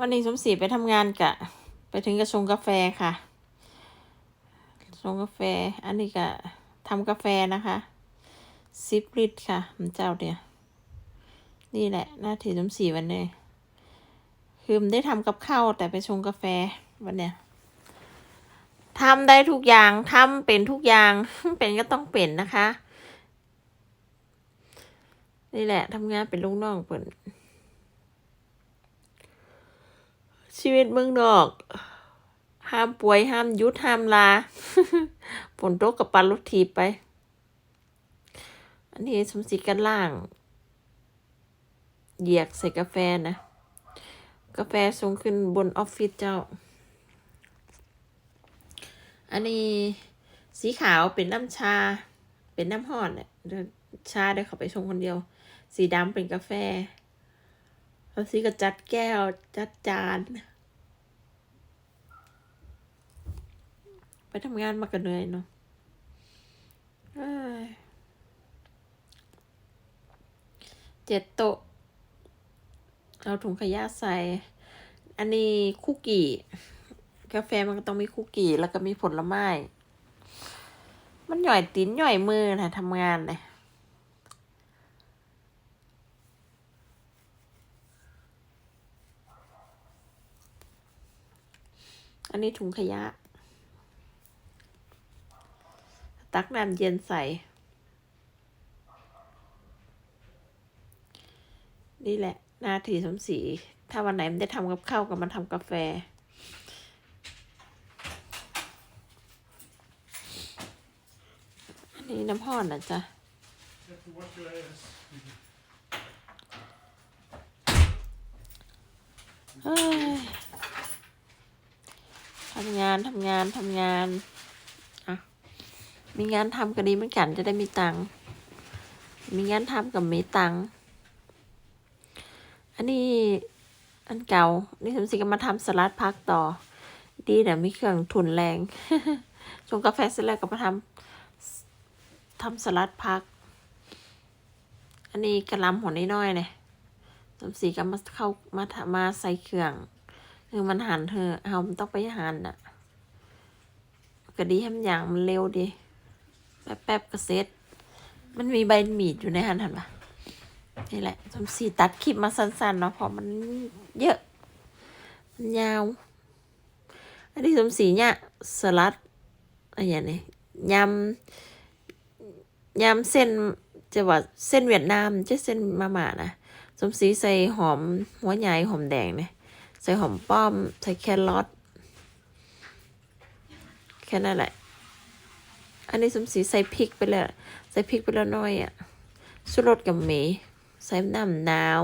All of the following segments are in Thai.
วันนี้สมศรีไปทำงานกะ ไปถึงกระชงกาแฟค่ะชงกาแฟ อันนี้ก็ทำกาแฟนะคะซิปลิตค่ะมันเจ้าเนี่ยนี่แหละ หน้าที่สมศรีวันนี้คือมันได้ทำกับข้าวแต่ไปชงกาแฟวันเนี้ยทำได้ทุกอย่างทำเป็นทุกอย่างเป็นก็ต้องเป็นนะคะ นี่แหละทำงานเป็นลูกน้องเปิ่น ชีวิตเมืองนอก ห้ามป่วยห้ามยุดห้ามลาฝนตกกับปันรถทีบไป อันนี้สมศรีกันล่าง เหยียกใส่กาแฟนะ กาแฟส่งขึ้นบนออฟฟิศเจ้า อันนี้สีขาวเป็นน้ำชา เป็นน้ำหอนเนี่ยเดี๋ยวชาได้เขาไปชงคนเดียว สีดำเป็นกาแฟ แล้วสีก็จัดแก้ว จัดจาน ไปทำงานมากันเหนื่อยเนาะเจ็ดโต๊ะเอาถุงขยะใส่ อันนี้คุกกี้ กาแฟมันก็ต้องมีคุกกี้ แล้วก็มีผลไม้ มันหย่อยตีนหย่อยมือนะทำงานเลย อันนี้ถุงขยะ ตักน้ำเย็นใส่ นี่แหละหน้าทีสมศรีถ้าวันไหนมันได้ทำกับข้าวกับมันทำกาแฟ อันนี้น้ำห่อนนะจ๊ะ ทำงานทำงานทำงานอะมีงานทำก็ดีเหมือนกันจะได้มีตังค์มีงานทำกับมีตังค์อันนี้อันเก่า นี่สมศรีก็มาทำสลัดพักต่อ ดีนะมีเครื่องทุนแรงชงกาแฟเสร็จแล้วก็มาทำทำสลัดพัก อันนี้กระลำหัวน้อยๆเนี่ยสมศรีก็มาเข้ามาทำมาใส่เครื่อง คือมันหันเธอะเอามันต้องไปหันอะก็ดีให้มันอย่างมันเร็วดีแป๊บๆก็เซ็ตมันมีใบมีดอยู่ในหันหันปะนี่แหละสมศรีตัดคลิปมาสั้นๆเนาะเพราะมันเยอะ มันยาว อันนี้สมศรีเนี่ยสลัดอะไรอย่างนี้ยำยำเส้นจะว่าเส้นเวียดนามจะเส้นมาม่านะสมศรีใส่หอมหัวใหญ่หอมแดงเนี่ย ใส่หอมป้อม ใส่แครอทแค่นั้นแหละ อันนี้สมศรีใส่พริกไปเลยใส่พริกไปแล้วน้อยอะชูรสกับหมี ใส่น้ำนาว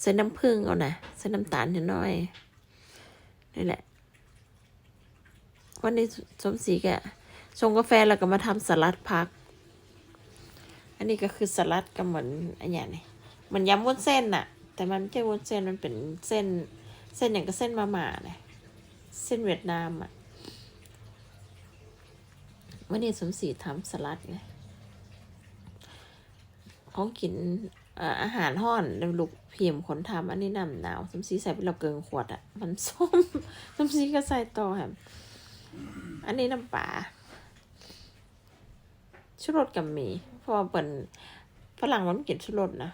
ใส่น้ำผึ้งเอานะใส่น้ำตาลนิดหน่อยนี่แหละ วันนี้สมศรีแกชงกาแฟแล้วก็มาทำสลัดผัก อันนี้ก็คือสลัดก็เหมือนอันอย่างนี้เหมันยำวุ้นเส้นน่ะ แต่มันไม่ใช่วุ้นเส้นมันเป็นเส้น เส้นอย่างกับเส้นมาม่าเนี่ยเส้นเวียดนามอะวันนี้สมศรีทำสลัดไงของกินอาหารห้อนแล้วลูกเพียมคนทำอันนี้น้ำหนาวสมศรีใส่ไปเราเกินขวดอะ มันส้มสมศรีก็ใส่ต่อแฮมอันนี้น้ำปลาชูรสกับหมีเพราะว่าเป็นฝรั่งมันกินชูรสนะ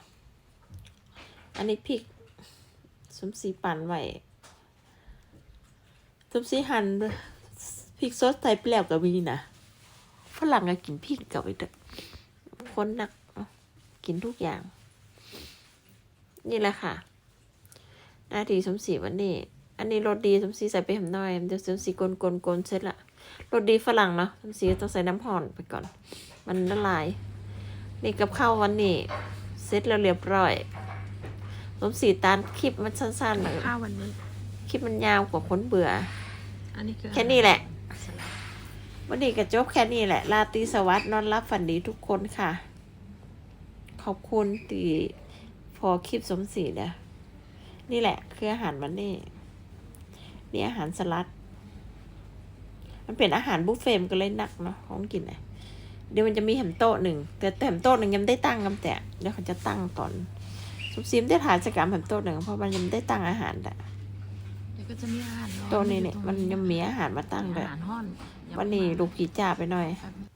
อันนี้พริก สมสีปั่นไว้สมสีหั่นพริกซดใส่ไปแล้วก็มีนะฝรั่งก็กินพริกกับไว้เถอะคนนักกินทุกอย่าง นี่แหละค่ะ หน้าที่สมศรีวันนี้ อันนี้รสดีสมศรีใส่ไปหน่อยเดี๋ยวสมศรีกลกลกลเสร็จละรสดีฝรั่งเนาะสมศรีต้องใส่น้ำห่อนไปก่อน มันละลาย นี่กับข้าววันนี้เสร็จแล้วเรียบร้อย สมศรีตานคลิปมันสั้นๆหน่อยข้าววันนี้ คลิปมันยาวกว่าคนเบื่อ อันนี้คือแค่นี้แหละสลัดวันนี้ก็จบแค่นี้แหละ ลาตรีสวัสดิ์นอนรับฝันดีทุกคนค่ะ ขอบคุณที่พอคลิปสมศรีนะนี่แหละ คืออาหารวันนี้นี่อาหารสลัด มันเป็นอาหารบุฟเฟ่ต์มันก็เลยหนักเนาะของกินนะเดี๋ยวมันจะมีแหมโต๊ะหนึ่งแต่แต่แหมโต๊ะหนึ่งยังไม่ได้ตั้งกันแต่เดี๋ยวเขาจะตั้งก่อน สมศรีไม่ได้ถ่ายสกรรมแหมโต๊ะหนึ่งเพราะมันยังไม่ได้ตั้งอาหารแต่แล้วก็จะมีอาหารร้อนตัวนี้เนี่ยอยู่ตรงมันยังมีอาหารมาตั้งอาด้วยหารห้อน วันนี้ลูกผีจ่าไปหน่อยแป๊บนึง